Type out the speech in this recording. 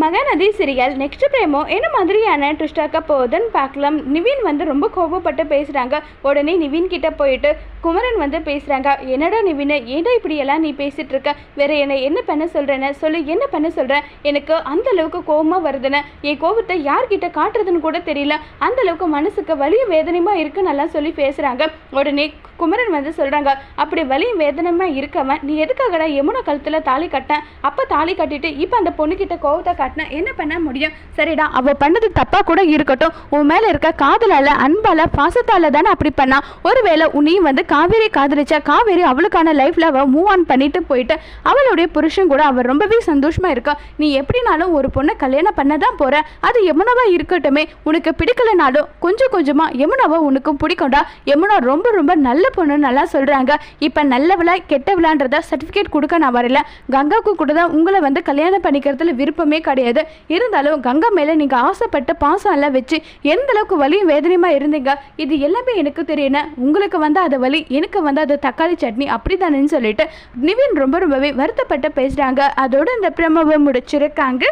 Mahanadi serial next பிரேமோ என்ன மாதிரியான ட்விஸ்டாக்க போகுதுன்னு பார்க்கலாம். நிவின் வந்து ரொம்ப கோபப்பட்டு பேசுகிறாங்க உடனே நிவின் கிட்ட போயிட்டு குமரன் வந்து பேசுகிறாங்க என்னடா நிவின் ஏன்டா இப்படியெல்லாம் நீ பேசிகிட்டு இருக்க வேற என்னை என்ன பண்ண சொல்கிறேன்னு சொல்லி என்ன பண்ண சொல்கிறேன் எனக்கு அந்த அளவுக்கு கோபமாக வருதுன்னு. என் கோபத்தை யார்கிட்ட காட்டுறதுன்னு கூட தெரியல. அந்த அளவுக்கு மனசுக்கு வலியும் வேதனையுமா இருக்குன்னு எல்லாம் சொல்லி பேசுகிறாங்க உடனே குமரன் வந்து சொல்கிறாங்க அப்படி வலியும் வேதனமாக இருக்கவன் நீ எதுக்காகடா யமுனா கழுத்தில் தாலி கட்டேன்? அப்போ தாலி கட்டிட்டு இப்போ அந்த பொண்ணுக்கிட்ட கோவத்தை காட்டினா? என்ன பண்ண முடியும்? சரிடா அவள் பண்ணது தப்பாக கூட இருக்கட்டும். உன் மேலே இருக்க காதலால் அன்பால் பாசத்தால் தானே அப்படி பண்ணா? ஒருவேளை உன்னையும் வந்து காவேரி காதலிச்சா காவேரி அவளுக்கான லைஃப்பில் அவள் மூவ் ஆன் பண்ணிட்டு போயிட்டு அவளுடைய புருஷன் கூட அவள் ரொம்பவே சந்தோஷமாக இருக்கா? நீ எப்படினாலும் ஒரு பொண்ணை கல்யாணம் பண்ண தான் போகிற அது யமுனாவாக இருக்கட்டுமே. உனக்கு பிடிக்கலனாலும் கொஞ்சம் கொஞ்சமாக யமுனாவை உனக்கும் பிடிக்கும்டா. யமுனா ரொம்ப ரொம்ப நல்ல பொண்ணு நல்லா சொல்கிறாங்க இப்போ நல்லவளா கெட்டவளான்றத சர்டிஃபிகேட் கொடுக்க நான் வரல. கங்காவுக்கு கூட தான் உங்களை வந்து கல்யாணம் பண்ணிக்கிறதுல விருப்பமே கிடையாது. இருந்தாலும் கங்கா மேலே நீங்கள் ஆசைப்பட்டு பாசம் எல்லாம் வச்சு எந்த அளவுக்கு வலியும் வேதனையுமா இருந்தீங்க? இது எல்லாமே எனக்கு தெரியணும் உங்களுக்கு வந்து அது வலி எனக்கு வந்து அது தக்காளி சட்னி அப்படி தானேன்னு சொல்லிட்டு நிவின் ரொம்ப ரொம்பவே வருத்தப்பட்டு பேசுகிறாங்க அதோட இந்த பிரமவை முடிச்சிருக்காங்க.